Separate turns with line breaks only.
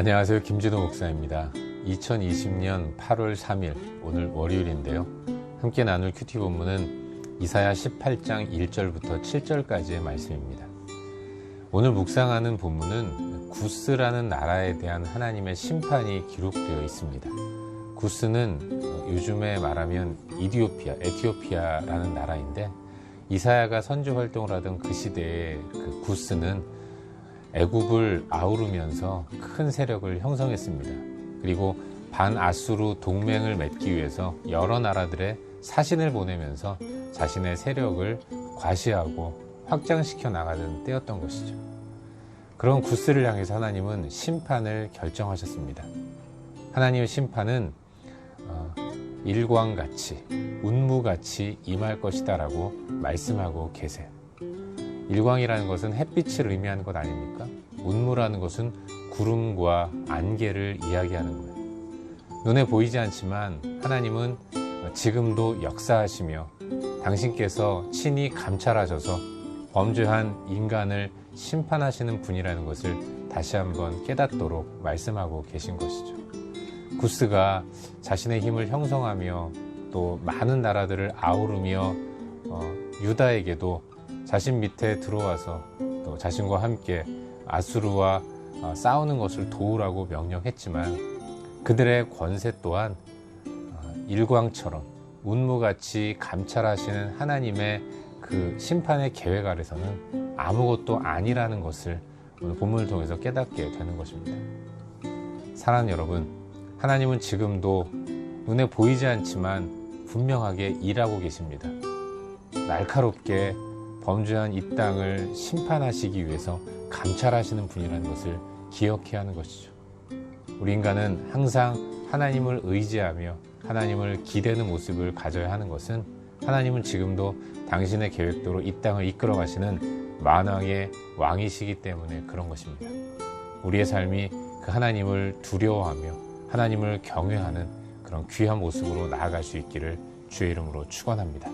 안녕하세요. 김진호 목사입니다. 2020년 8월 3일, 오늘 월요일인데요. 함께 나눌 큐티 본문은 이사야 18장 1절부터 7절까지의 말씀입니다. 오늘 묵상하는 본문은 구스라는 나라에 대한 하나님의 심판이 기록되어 있습니다. 구스는 요즘에 말하면 이디오피아, 에티오피아라는 나라인데 이사야가 선주 활동을 하던 그 시대에 그 구스는 애굽을 아우르면서 큰 세력을 형성했습니다. 그리고 반아수르 동맹을 맺기 위해서 여러 나라들의 사신을 보내면서 자신의 세력을 과시하고 확장시켜 나가던 때였던 것이죠. 그런 구스를 향해서 하나님은 심판을 결정하셨습니다. 하나님의 심판은 어, 일광같이 운무같이 임할 것이다라고 말씀하고 계세요. 일광이라는 것은 햇빛을 의미하는 것 아닙니까? 운무라는 것은 구름과 안개를 이야기하는 거예요. 눈에 보이지 않지만 하나님은 지금도 역사하시며 당신께서 친히 감찰하셔서 범죄한 인간을 심판하시는 분이라는 것을 다시 한번 깨닫도록 말씀하고 계신 것이죠. 구스가 자신의 힘을 형성하며 또 많은 나라들을 아우르며 어, 유다에게도 자신 밑에 들어와서 또 자신과 함께 아수르와 어, 싸우는 것을 도우라고 명령했지만 그들의 권세 또한 어, 일광처럼 운무같이 감찰하시는 하나님의 그 심판의 계획 아래서는 아무것도 아니라는 것을 오늘 본문을 통해서 깨닫게 되는 것입니다. 사랑하는 여러분, 하나님은 지금도 눈에 보이지 않지만 분명하게 일하고 계십니다. 날카롭게 범죄한 이 땅을 심판하시기 위해서 감찰하시는 분이라는 것을 기억해야 하는 것이죠. 우리 인간은 항상 하나님을 의지하며 하나님을 기대는 모습을 가져야 하는 것은 하나님은 지금도 당신의 계획대로 이 땅을 이끌어 가시는 만왕의 왕이시기 때문에 그런 것입니다. 우리의 삶이 그 하나님을 두려워하며 하나님을 경외하는 그런 귀한 모습으로 나아갈 수 있기를 주의 이름으로 축원합니다.